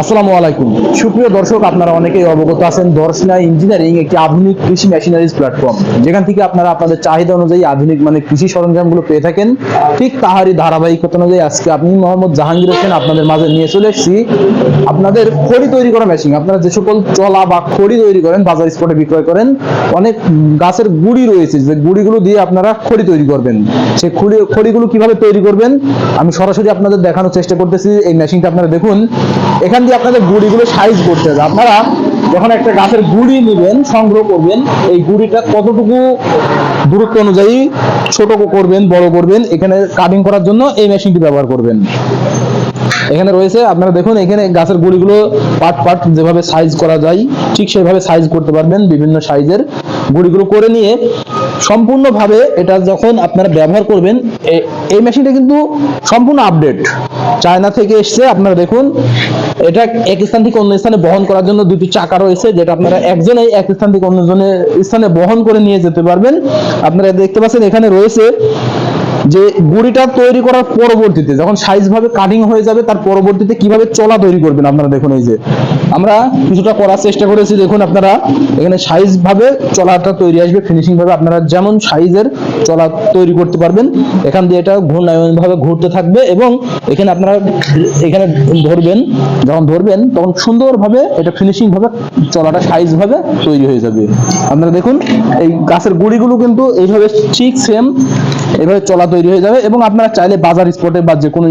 আসসালামু আলাইকুম। সুপ্রিয় দর্শক, আপনারা অনেকেই অবগত আছেন, দর্শনা ইঞ্জিনিয়ারিং একটি আধুনিক কৃষি মেশিনারিজ প্ল্যাটফর্ম যেখান থেকে আপনারা আপনাদের চাহিদা অনুযায়ী আধুনিক মানে কৃষি সরঞ্জামগুলো পেয়ে থাকেন। ঠিক তাহারই ধারাবাহিকতা অনুযায়ী আজকে আপনি মোহাম্মদ জাহাঙ্গীর হোসেন আপনাদের মাঝে নিয়ে চলে এসেছি। আপনাদের খড়ি তৈরি করা মেশিন আপনারা যে সকল চলা বা খড়ি তৈরি করেন, বাজার স্পটে বিক্রয় করেন, অনেক গাছের গুড়ি রয়েছে। যে গুড়িগুলো দিয়ে আপনারা খড়ি তৈরি করবেন। সেই খড়ি খড়িগুলো কীভাবে তৈরি করবেন, আমি সরাসরি আপনাদের দেখানোর চেষ্টা করতেছি। এই মেশিনটা আপনারা দেখুন। এখান দিয়ে আপনাদের গুড়িগুলো সাইজ করতে হবে। আপনারা যখন একটা গাছের গুড়ি নেবেন, সংগ্রহ করবেন, এই গুড়িটা কতটুকু দূরত্ব অনুযায়ী ছোট করবেন, বড় করবেন, এখানে কাটিং করার জন্য এই মেশিনটি ব্যবহার করবেন। এখানে রয়েছে, আপনারা দেখুন, এখানে গাছের গুড়িগুলো পার্ট পার্ট যেভাবে সাইজ করা যায়, ঠিক সেভাবে সাইজ করতে পারবেন, বিভিন্ন সাইজের গুড়িগুলো করে নিয়ে সম্পূর্ণভাবে এটা যখন আপনারা ব্যবহার করবেন এই মেশিনটা কিন্তু সম্পূর্ণ আপডেট চায়না থেকে এসছে, আপনারা দেখুন, এটা এক স্থান থেকে অন্য স্থানে বহন করার জন্য দুটি চাকা রয়েছে, যেটা আপনারা একজনে এক স্থান থেকে অন্য জনের স্থানে বহন করে নিয়ে যেতে পারবেন। আপনারা দেখতে পাচ্ছেন, এখানে রয়েছে যে গুড়িটা তৈরি করার পরবর্তীতে যখন সাইজ ভাবে কাটিং হয়ে যাবে, তার পরবর্তীতে কীভাবে চলা তৈরি করবেন আপনারা দেখুন এই যে। আমরা কিছুটা করার চেষ্টা করেছি, দেখুন আপনারা এখানে সাইজ ভাবে চলাটা তৈরি আসবে ফিনিশিং ভাবে আপনারা যেমন সাইজের চলা তৈরি করতে পারবেন, এখান দিয়ে এটা ঘূর্ণায়ন ভাবে ঘুরতে থাকবে এবং এখানে আপনারা এখানে ধরবেন, যখন ধরবেন, তখন সুন্দরভাবে এটা ফিনিশিং ভাবে চলাটা সাইজ ভাবে তৈরি হয়ে যাবে। আপনারা দেখুন, এই গাছের গুড়িগুলো কিন্তু এইভাবে ঠিক সেম এইভাবে চলা তৈরি হয়ে যাবে এবং আপনারা চাইলে বাজার, স্পটে বা যে কোনো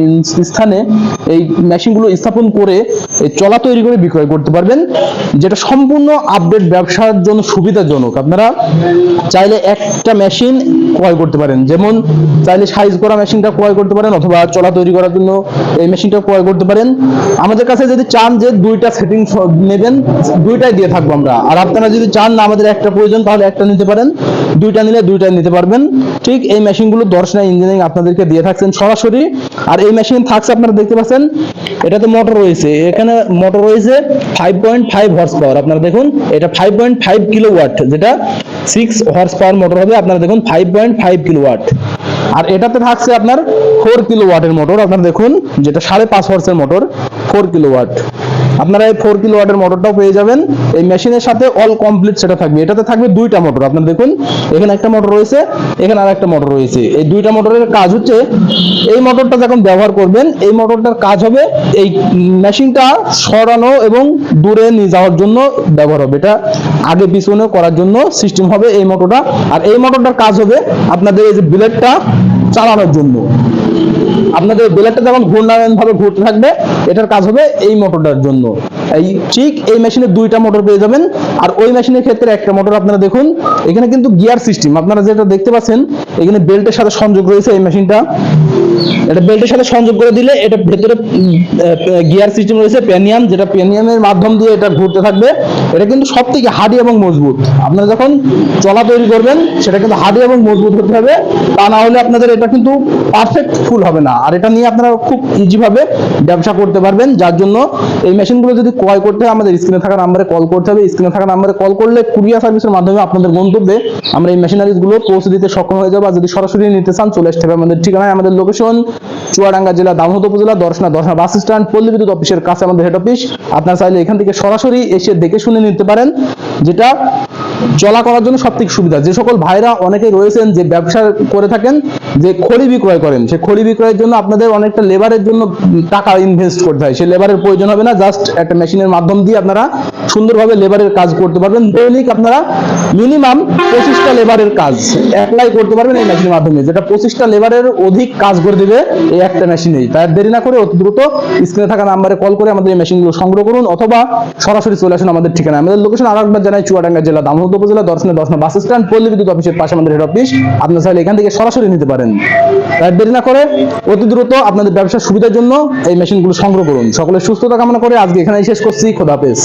স্থানে এই মেশিনগুলো স্থাপন করে এই চলা তৈরি করে বিক্রয় করতে পারবেন, যেটা সম্পূর্ণ আপডেট ব্যবসার জন্য সুবিধাজনক। আপনারা চাইলে একটা মেশিন ক্রয় করতে পারেন। যেমন চাইলে সাইজ করা মেশিনটা ক্রয় করতে পারেন, অথবা চলা তৈরি করার জন্য এই মেশিনটা ক্রয় করতে পারেন। আমাদের কাছে যদি চান যে দুইটা সেটিং নেবেন, দুইটাই দিয়ে থাকব আমরা। আর আপনারা যদি চান না আমাদের একটা প্রয়োজন, তাহলে একটা নিতে পারেন। দুইটা নিলে দুইটা নিতে পারবেন। ঠিক এই মেশিনগুলো দর্শনা ইঞ্জিনিয়ারিং আপনাদেরকে দিয়ে থাকছেন সরাসরি। আর এই মেশিন থাকছে, আপনারা দেখতে পাচ্ছেন, এটাতে মোটর রয়েছে। এখানে মোটর রয়েছে five point five horsepower আপনারা দেখুন, এটা five point five kilowatt যেটা সিক্স হর্স পাওয়ার মোটর হবে। আপনারা দেখুন five point five kilowatt আর এটাতে থাকছে আপনার ফোর কিলো ওয়াটের মোটর আপনারা দেখুন, যেটা সাড়ে পাঁচ হর্সের মোটর ফোর কিলো ওয়াট আপনারা এই ফোর কিলো ওয়াটের মোটরটাও পেয়ে যাবেন। এই মেশিনের সাথে অল কমপ্লিট সেটা থাকবে। এটাতে থাকবে দুইটা মোটর আপনারা দেখুন, এখানে একটা মোটর রয়েছে, এখানে আর একটা মোটর রয়েছে। এই দুইটা মোটরের কাজ হচ্ছে, এই মোটরটা যখন ব্যবহার করবেন, এই মোটরটার কাজ হবে, এই মেশিনটা সরানো এবং দূরে নিয়ে যাওয়ার জন্য ব্যবহার হবে। এটা আগে পিছনে করার জন্য সিস্টেম হবে এই মোটরটা আর এই মোটরটার কাজ হবে আপনাদের এই যে বিলেটটা চালানোর জন্য। আপনাদের বেলারটা যখন ঘূর্ণায়ন ভাবে ঘুরতে থাকবে। এটার কাজ হবে এই মোটরটার জন্য। এই ঠিক এই মেশিনে দুইটা মোটর পেয়ে যাবেন। আর ওই মেশিনের ক্ষেত্রে একটা মোটর আপনারা দেখুন, এখানে কিন্তু গিয়ার সিস্টেম। আপনারা যেটা দেখতে পাচ্ছেন, এখানে বেল্টের সাথে সংযোগ রয়েছে এই মেশিনটা। এটা বেল্টের সাথে সংযোগ করে দিলে এটা ভেতরে গিয়ার সিস্টেম রয়েছে পেনিয়াম যেটা পেনিয়ামের মাধ্যম দিয়ে এটা ঘুরতে থাকবে। এটা কিন্তু সব থেকে হার্ডি এবং মজবুত। আপনারা যখন চলা তৈরি করবেন, সেটা কিন্তু হার্ডি এবং মজবুত হতে হবে। তা না হলে আপনাদের এটা কিন্তু পারফেক্ট ফুল হবে না। আর এটা নিয়ে আপনারা খুব ইজি ভাবে ব্যবসা করতে পারবেন। যার জন্য এই মেশিনগুলো যদি ক্রয় করতে হয়, আমাদের স্ক্রিনে থাকা নাম্বারে কল করতে হবে। স্ক্রিনে থাকা নাম্বারে কল করলে কুরিয়ার সার্ভিসের মাধ্যমে আপনাদের গন্তব্যে আমরা এই মেশিনারিজগুলো পৌঁছে দিতে সক্ষম হয়ে যাব। আর যদি সরাসরি নিতে চান, চলে আসতে হবে আমাদের ঠিকানায় আমাদের লোকেশন চুয়াডাঙ্গা জেলা দামহত উপজেলা, দর্শনা দর্শনা বাস স্ট্যান্ড, পল্লী বিদ্যুৎ অফিসের কাছে আমাদের হেড অফিস আপনারা চাইলে এখান থেকে সরাসরি এসে দেখে শুনে নিতে পারেন, যেটা চলা করার জন্য সব থেকে সুবিধা। যে সকল ভাইরা অনেকেই রয়েছেন যে ব্যবসা করে থাকেন, যে খড়ি বিক্রয় করেন সেই খড়ি বিক্রয়ের জন্য আপনাদের অনেকটা লেবারের জন্য টাকা ইনভেস্ট করতে হয়। সেই লেবারের প্রয়োজন হবে না জাস্ট একটা মেশিনের মাধ্যম দিয়ে আপনারা সুন্দরভাবে লেবারের কাজ করতে পারবেন। দৈনিক আপনারা মিনিমাম পঁচিশটা লেবারের কাজ অ্যাপ্লাই করতে পারবেন এই মেশিনের মাধ্যমে। যেটা পঁচিশটা লেবারের অধিক কাজ করে দিবে এই একটা মেশিনেই। তার দেরি না করে অতি দ্রুত স্ক্রিনে থাকা নাম্বারে কল করে আমাদের এই মেশিনগুলো সংগ্রহ করুন, অথবা সরাসরি চলে আসুন আমাদের ঠিকানা আমাদের লোকেশন আর একবার জানাই, চুয়াডাঙ্গা জেলা দামোদ উপজেলা দর্শনে দর্শনা বাস স্ট্যান্ড, পল্লী বিদ্যুৎ অফিসের পাশে আমাদের হেড অফিস আপনার চাইলে এখান থেকে সরাসরি নিতে পারেন। দেরি না করে অতি দ্রুত আপনাদের ব্যবসার সুবিধার জন্য এই মেশিনগুলো সংগ্রহ করুন। সকলে সুস্থতা কামনা করে আজকে এখানেই শেষ করছি। খোদাফেজ